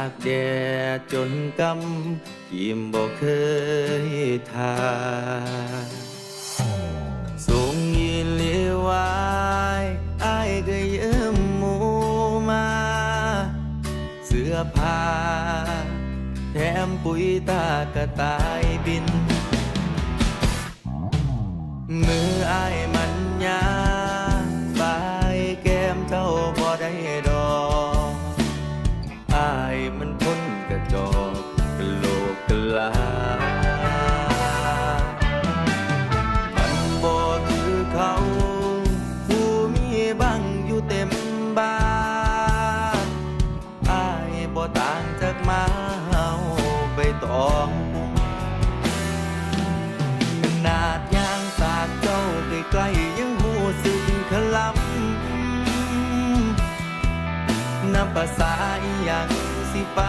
ากแดดจนกำยิ้มบอกเคยทาสูงยนเลียวายอายก็เยิ้มมูมา เสื้อผ้าแถมปุ๋ยตากระตายบิน มืออายมันยา จากมาเอาไปตองนาดยางสาดเจ้าใกล้ๆยังหูสึงขลำนับภาษาอีหยังสิไป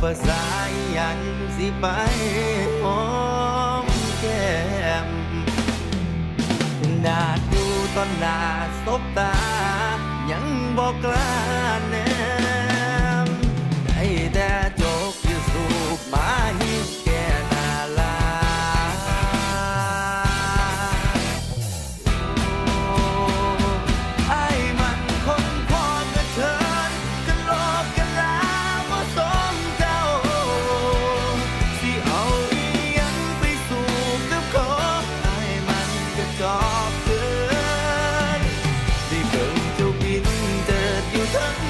ภาษาอยัางสิไปหอมแก้มนาดูตอนหน้าสบตา ยังบอกกล้าแนมได้แต่จกอยู่สูบมา come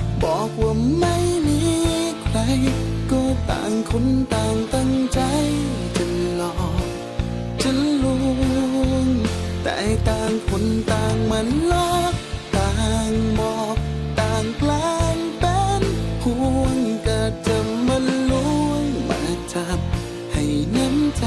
บอกว่าไม่มีใคร ก็ต่างคนต่างตั้งใจจะหลอกจะลวงแต่ต่างคนต่างมันลอกต่างบอกต่างแกล้งเป็นห่วงก็จะมันลวงมาจับให้น้ำใจ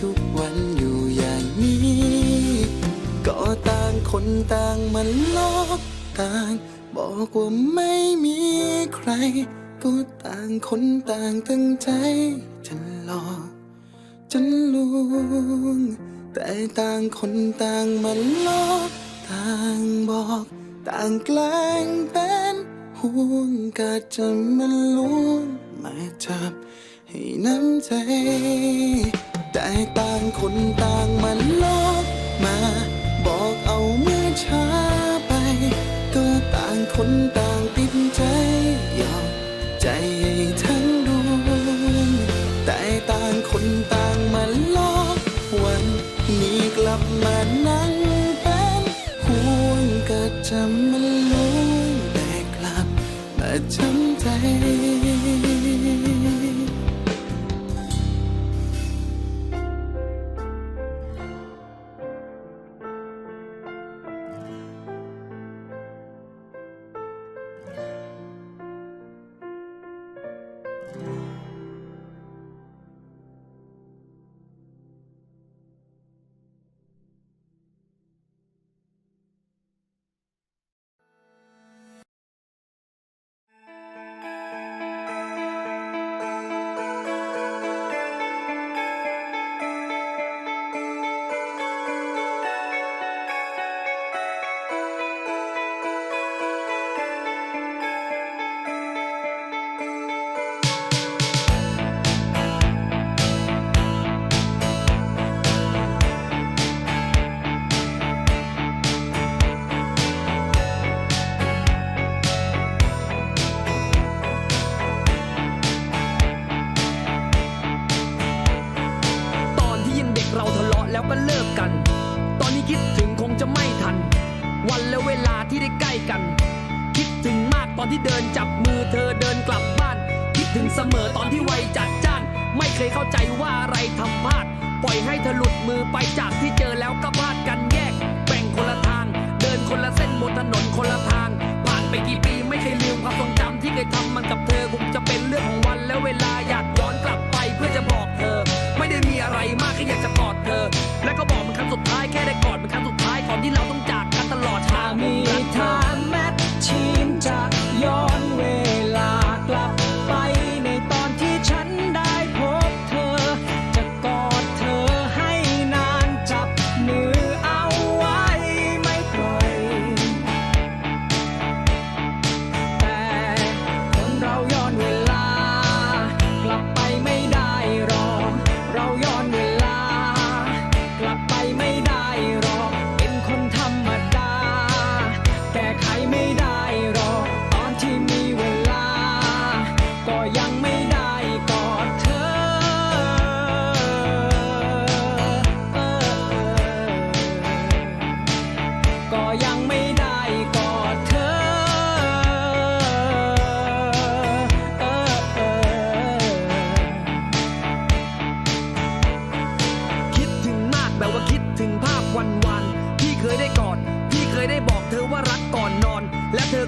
ทุกวันอยู่อย่างนี้ ก็ต่างคนต่างมันลอกต่าง บอกว่าไม่มีใคร ก็ต่างคนต่างตั้งใจจะหลอกจะลวงแต่ต่างคนต่างมันลอกต่างบอก ต่างแกล้งเป็นห่วงก็จะมันลวงมาจับให้น้ำใจ แต่ต่างคนต่างมันลอกมา บอกเอาเมื่อช้าไป ก็ต่างคนต่าง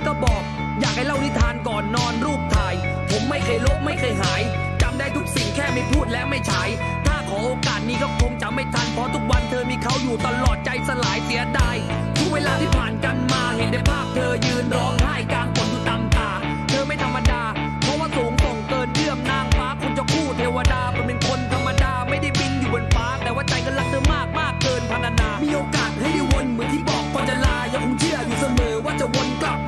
ก็บอก อยากให้เล่านิทานก่อนนอนรูปถ่าย ผมไม่เคยลบไม่เคยหายจำได้ทุกสิ่งแค่ไม่พูดและไม่ฉาย ถ้าขอโอกาสนี้ก็คงจะไม่ทัน เพราะทุกวันเธอมีเขาอยู่ตลอดใจสลายเสียดายทุกเวลาที่ผ่านกันมาเห็นได้ภาพเธอยืนร้องไห้กลางฝนอยู่ตามตา เธอไม่ธรรมดา เพราะว่าสูงส่งเกินเอื้อมนางฟ้าคุณจะคู่เทวดาเป็นคนธรรมดาไม่ได้บินอยู่บนฟ้า แต่ว่าใจก็รักเธอมากมากเกินพรรณนา มีโอกาสให้ได้วนเหมือนที่บอกก่อนจะลายังคงเชื่ออยู่เสมอว่าจะวนกลับ